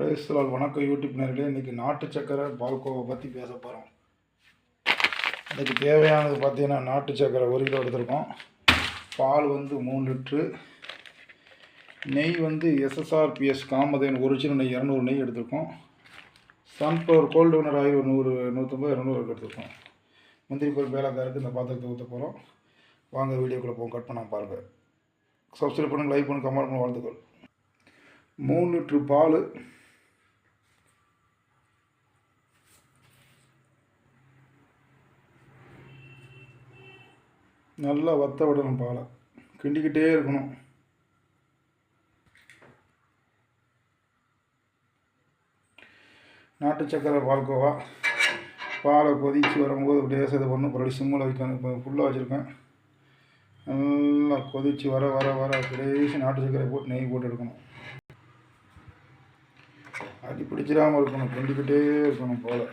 பிரேஸ்லால் வணக்கம். யூடியூப் நேர்களே இன்றைக்கி நாட்டு சக்கரை பால்கோவை பற்றி பேச போகிறோம் இன்றைக்கி தேவையானது பார்த்தீங்கன்னா நாட்டு சக்கரை ஒரு கிலோ எடுத்திருக்கோம். பால் வந்து மூணு லிட்ரு நெய் வந்து எஸ்எஸ்ஆர்பிஎஸ் காமதேன் ஒரிஜினல் நெய் இரநூறு நெய் எடுத்திருக்கோம். சன்ஃப்ளவர் கோல்டு வினர் ஆகி ஒரு நூறு நூற்றம்பது இரநூறு எடுத்திருக்கோம். முந்திரி பருப்பு வேலைக்காரருக்கு இந்த பாத்திரத்தை ஊற்ற போகிறோம் வாங்க வீடியோக்குள்ளே போகும் கட் பண்ணாமல் பாருங்கள் சப்ஸ்கிரைப் பண்ணுங்கள் லைக் பண்ணுங்கள் கமெண்ட் பண்ணுங்கள் வாழ்த்துக்கள். மூணு லிட்ரு பால் நல்லா வத்த விடணும் பாலை. கிண்டிக்கிட்டே இருக்கணும். நாட்டு சக்கரை பால்கோவா. பாலை கொதித்து வரும்போது அப்படியே இது பண்ணணும் அப்புறம் சிம்மில் வைக்கணும். இப்போ ஃபுல்லாக வச்சுருக்கேன். நல்லா கொதித்து வர வர வர கடைசி நாட்டு சக்கரை போட்டு நெய் போட்டு எடுக்கணும். அடி பிடிச்சிடாமல் இருக்கணும். கிண்டிக்கிட்டே இருக்கணும் போல்.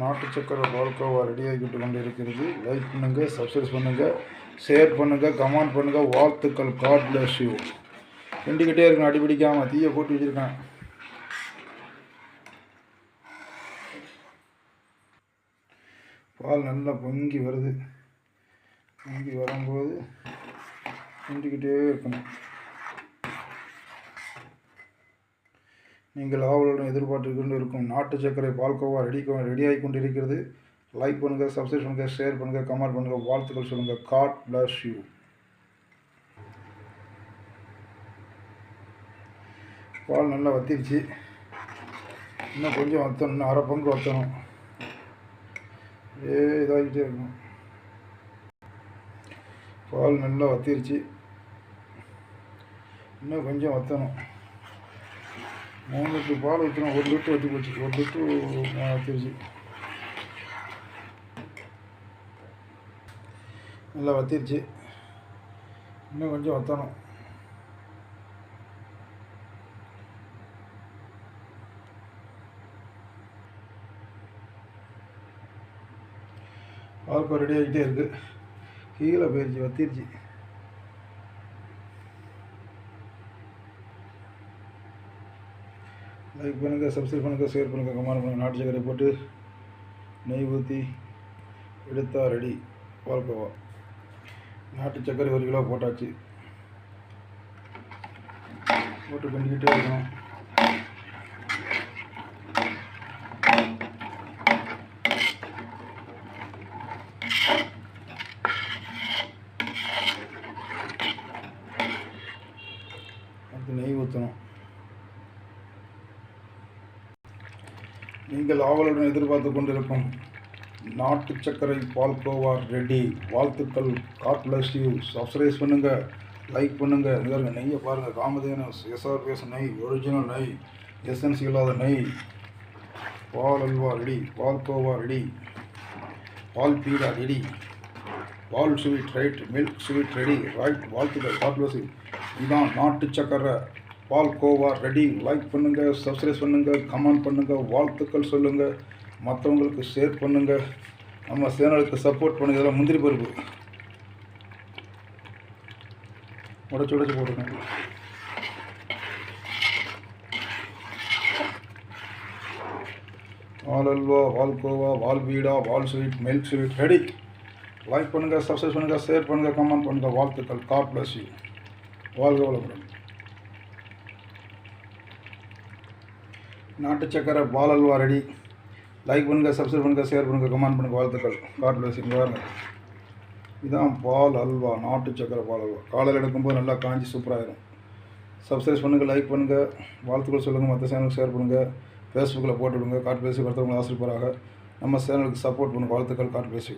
நாட்டு சக்கரை பால்கோவா ரெடி ஆகிட்டு கொண்டு இருக்கிறது லைக் பண்ணுங்கள் சப்ஸ்கிரைப் பண்ணுங்கள் ஷேர் பண்ணுங்கள் கமெண்ட் பண்ணுங்கள் வாழ்த்துக்கள். காட் பிளஸ் யூ கிண்டிக்கிட்டே இருக்கணும் அடிபிடிக்காமல் தீயை போட்டு வச்சுருக்கேன். பால் நல்லா பொங்கி வருது. பொங்கி வரும்போது கிண்டிக்கிட்டே இருக்கணும். நீங்கள் ஆவலுடன் எதிர்பார்த்து கொண்டு இருக்கும் நாட்டு சர்க்கரை பால்கோவா ரெடி ரெடியாகி கொண்டிருக்கிறது. லைக் பண்ணுங்கள் சப்ஸ்கிரைப் பண்ணுங்கள் ஷேர் பண்ணுங்கள் கமெண்ட் பண்ணுங்கள் வாழ்த்துக்கள் சொல்லுங்கள் காட் பிளஸ் யூ பால் நல்லா வத்திருச்சு. இன்னும் கொஞ்சம் வத்தணும் இன்னும் அரை பங்கு வத்தணும். ஏ இதாகிட்டே இருக்கணும் பால் நல்லா வத்திருச்சு. இன்னும் கொஞ்சம் வத்தணும். மூணு லிட்டரு பால் ஊற்றணும் ஒரு லிட்டர் வச்சு போச்சு ஒரு லிட்டரு வத்திருச்சு நல்லா வத்திருச்சு. இன்னும் கொஞ்சம் வத்தணும். பால் ரெடி ஆகிட்டே இருக்குது கீழே போயிடுச்சு வத்திருச்சு. லைக் பண்ணுங்கள் சப்ஸ்கிரைப் பண்ணுங்கள் ஷேர் பண்ணுங்கள் கமெண்ட் பண்ணுங்கள் நாட்டு சக்கரை போட்டு நெய் ஊற்றி எடுத்தா ரெடி பால்கோவா நாட்டு சக்கரை ஒரு கிலோ போட்டாச்சு. போட்டு பண்ணிக்கிட்டே இருக்கணும். அடுத்து நெய் ஊற்றணும் நீங்கள் ஆவலுடன் எதிர்பார்த்து கொண்டிருக்கும் நாட்டு சர்க்கரை பால்கோவா ரெடி. வாழ்த்துக்கள். காட் பிளஸ் யூ சப்ஸ்கிரைஸ் பண்ணுங்கள் லைக் பண்ணுங்கள் இதற்கு நெய்யை பாருங்கள் காமதேன எஸ்ஆர்பிஎஸ் நெய் ஒரிஜினல் நெய் எஸ்என்சி இல்லாத நெய். பால் அல்வா ரெடி. பால்கோவா ரெடி. பால் பீடா ரெடி. பால் sweet right milk sweet ready right வாழ்த்துக்கள். காட் பிளஸ் யூ இதுதான் நாட்டு சக்கரை பால்கோவா ரெடி. லைக் பண்ணுங்கள் சப்ஸ்கிரைப் பண்ணுங்கள் கமெண்ட் பண்ணுங்கள் வாழ்த்துக்கள் சொல்லுங்கள் மற்றவங்களுக்கு ஷேர் பண்ணுங்கள் நம்ம சேனலுக்கு சப்போர்ட் பண்ணுங்க. இதெல்லாம் முந்திரி பருப்பு. உடச்சு உடச்சு போட்டுருங்க வால் அல்வா வால் கோவா வால் பீடா வால் sweet milk sweet ready like பண்ணுங்கள் சப்ஸ்கிரைப் பண்ணுங்கள் ஷேர் பண்ணுங்கள் கமெண்ட் பண்ணுங்கள் வாழ்த்துக்கள். காட் பிளஸ் யூ வாழ்க வளமுடன். நாட்டு சக்கரை பால் அல்வா ரெடி லைக் பண்ணுங்கள் சப்ஸ்கிரைப் பண்ணுங்கள் ஷேர் பண்ணுங்கள் கமெண்ட் பண்ணுங்கள் வாழ்த்துக்கள் காட் பிளஸ் பாருங்கள் இதுதான் பால் அல்வா நாட்டு சக்கரை பால் அல்வா. காலையில் எடுக்கும்போது நல்லா காஞ்சி சூப்பராகிடும் சப்ஸ்கிரைப் பண்ணுங்கள் லைக் பண்ணுங்கள் வாழ்த்துக்கள் சொல்லுங்கள் மற்ற சேனலுக்கு ஷேர் பண்ணுங்கள் ஃபேஸ்புக்கில் போட்டு விடுங்க காட் பேசி ஒருத்தவங்களை ஆசிரியப்பாராக நம்ம சேனலுக்கு சப்போர்ட் பண்ணுங்கள் வாழ்த்துக்கள் காட் பேசி.